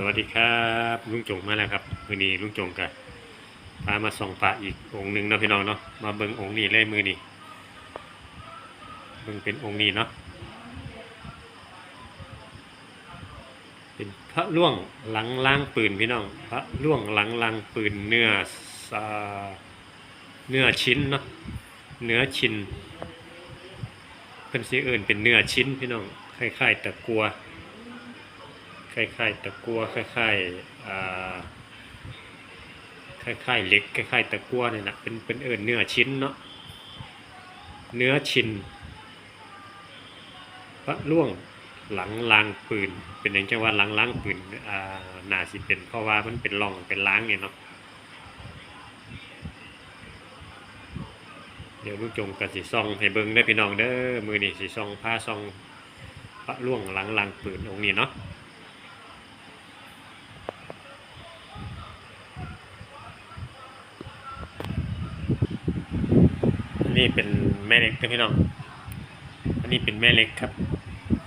สวัสดีครับลุงจงมาแล้วครับมือนี้ลุงจงกับพามาส่องพระอีกองค์หนึ่งนะพี่น้องเนาะมาเบิ่งองค์นี้เลยมือนี้เบิ่งเป็นองค์นี้เนาะเป็นพระล่วงหลังล้างปืนพี่น้องพระล่วงหลังล้างปืนเนื้อสาเนื้อชิ้นเนาะเนื้อชิ้นเพิ่นสิเอิ้นเป็นเนื้อชิ้นพี่น้องคล้ายๆตะกัว คล้ายๆตะกัวคล้ายๆอ่าคล้ายๆเล็กคล้ายๆตะกัวเนี่ยนะเป็นเป็นเอิญเนื้อชิ้นเนาะเนื้อชิ้นพระล่วงหลังล้างปืน เป็นอย่างจังว่าหลังล้างปืนอ่าน่าสิเป็นเพราะว่ามันเป็นรองเป็นล้างเนี่ยเนาะเดี๋ยวลูกจงกับสีซองให้เบิ้งได้พี่น้องเด้อมือนี่สีซองผ้าซองพระล่วงหลังล้างปืนองค์นี้เนาะ นี้เป็นแม่เล็กนะพี่น้อง อันนี้เป็นแม่เล็กครับ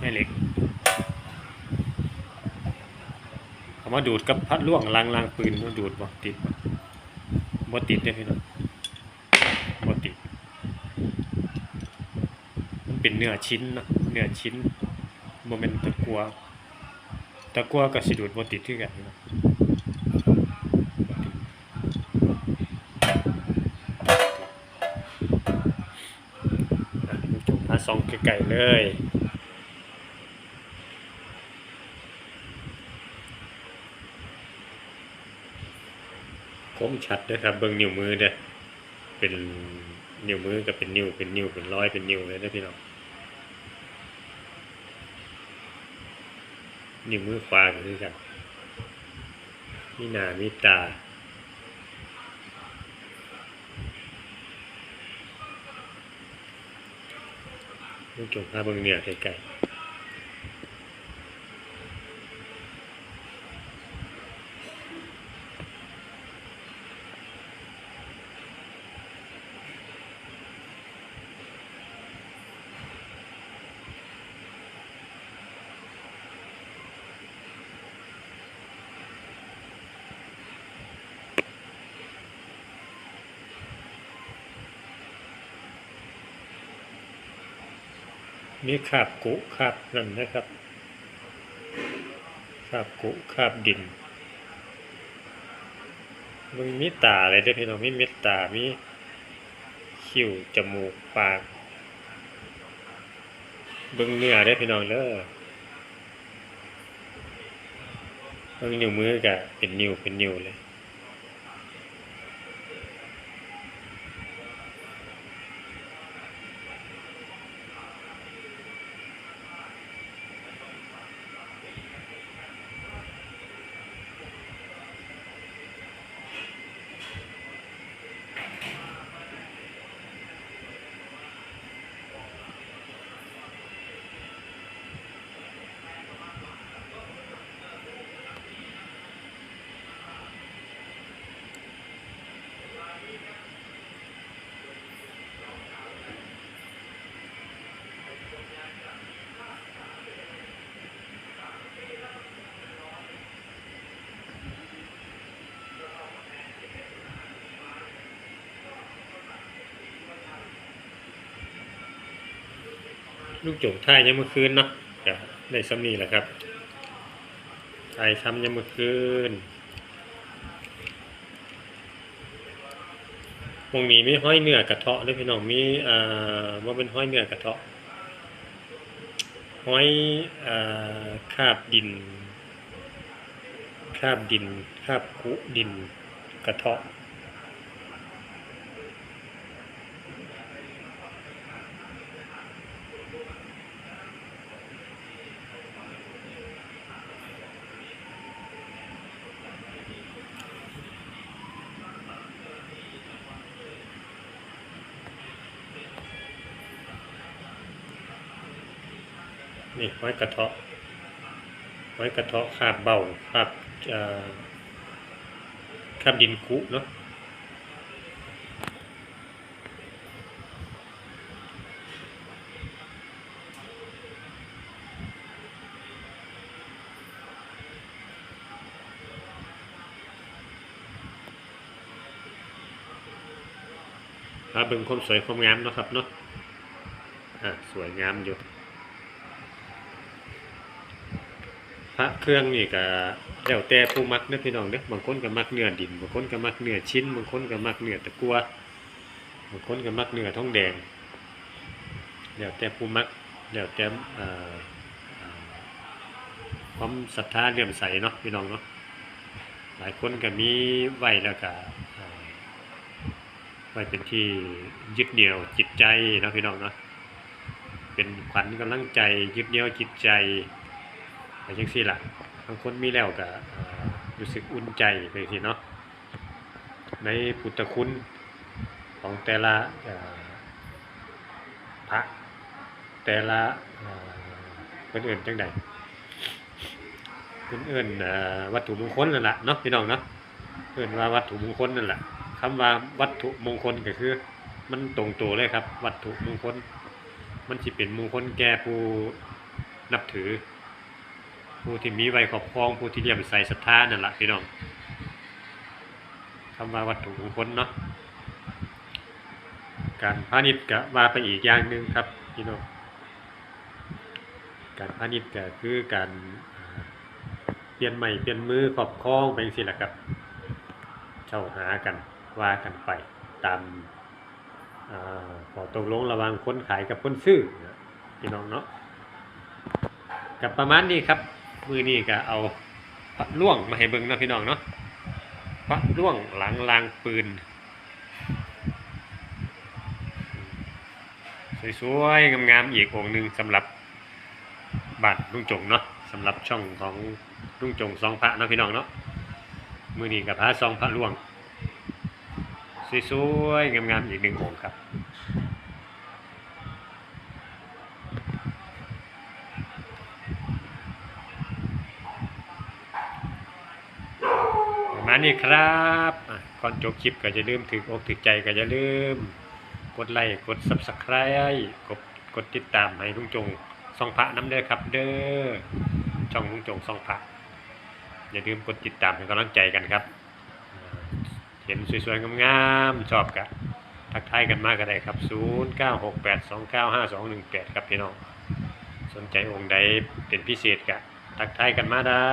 แม่เล็กเอามาดูดกับพัดล่วงลางลางปืนมาดูดบ่ติดบ่ติดเด้อพี่น้องบ่ติด มันเป็นเนื้อชิ้นนะเนื้อชิ้นโมเมนตะกัว ตะกัวกับสิดูดบ่ติดคือกันพี่น้องอะ จุ่องไก่ๆเลย คมชัดด้วยครับเบิ่งนิ้วมือเด้อเป็นนิ้วมือก็เป็นนิ้วเป็นนิ้วเป็นร้อยเป็นนิ้วเลยนะพี่น้องนิ้วมือขวาก็คือกันมีหน้ามีตา ลูกจงพาเบิ่งเนี่ยไก มีขาบกุขาบนั่นนะครับขาบกุขาบดินมึงมีตาอะไรด้วยพี่น้องมีเม็ดตา มีคิ้วจมูกปากเบิ่งเนื้อได้พี่น้องเด้อเบิ่งนิ้วมือก็เป็นนิ้วเป็นนิ้วเลย ลูกจงท่ายยังเมื่อคืนเนาะก็ได้ซ้ำนี่แหละครับท่ายซ้ำยังเมื่อคืนวงนี้มีห้อยเนื้อกระเทาะด้วยพี่น้องมีอ่าว่าเป็นห้อยเนื้อกระเทาะห้อยอ่าคาบดิน คาบดิน คาบกุดินกระเทาะี่ห้อยกระเทาะห้อยกระเทาะขาดเบาขาดขาดดินกุเนาะถ้าเบิ่งความสวยความงามนะครับเนาะ อะ สวยงามอยู่ เครื่องนี่ก็แล้วแต่ผู้มักเด้อพี่น้องเด้อบางคนก็มักเนื้อดิน บางคนก็มักเนื้อชิ้น บางคนก็มักเนื้อตะกัวบางคนก็มักเนื้อท้องแดงแล้วแต่ผู้มักแล้วแต่ความศรัทธาเลื่อมใสเนาะพี่น้องเนาะหลายคนก็มีไหวแล้วก็เอ่อไว้เป็นที่ยึดเหนี่ยวจิตใจเนาะพี่น้องเนาะเป็นขวัญกำลังใจยึดเหนี่ยวจิตใจ ไปจังซี่ล่ะบางคนมีแล้วก็รู้สึกอุ่นใจไปสิเนาะในพุทธคุณของแต่ละพระแต่ละเอ่อนเอื่นจังใดเพิ่นเอื่นวัตถุมงคลนั่นแหละเนาะพี่น้องเนาะเอื่นว่าวัตถุมงคลนั่นแหละคำว่าวัตถุมงคลก็คือมันตรงตัวเลยครับ วัตถุมงคล มันสิเป็นมงคลแก่ผู้นับถือ ผู้ที่มีไว้ครอบครองผู้ที่เลี่ยมใสศรัทธานั่นแหละพี่น้องคำว่าวัตถุมงคลเนาะการพาณิชย์ก็ว่าไปอีกอย่างหนึ่งครับพี่น้องการพาณิชย์ก็คือการเปลี่ยนใหม่เปลี่ยนมือครอบครองไปสิแหละครับเช่าหากันว่ากันไปตามอ่าขอตกลงระหว่างคนขายกับคนซื้อพี่น้องเนาะกับประมาณนี้ครับ มือนี้ก็เอาพระล่วงมาให้เบิ่งเนาะพี่น้องเนาะพระล่วงหลังลางปืน สวยๆงามๆอีกองค์หนึ่งสำหรับบาทลุงจงเนาะสำหรับช่องของลุงจงซองพระเนาะพี่น้องเนาะมือนี้กับพระซองพระล่วง สวยๆงามๆอีกหนึ่งองค์ครับ ประ มาณนี้ครับก่อนจบคลิปก็จะลืมถึงอกถึงใจก็จะลืม กดไลค์กด subscribe กดกดติดตามให้ลุงจงซองพระน้ำเด้อครับ เด้อช่องลุงจงซองพระอย่าลืมกดติดตามให้กำลังใจกันครับ เห็นสวยๆงามๆชอบกะทักทายกันมากก็ได้ครับ 0968295218 ครับพี่น้อง สนใจองค์ใดเป็นพิเศษกะทักทายกันมาได้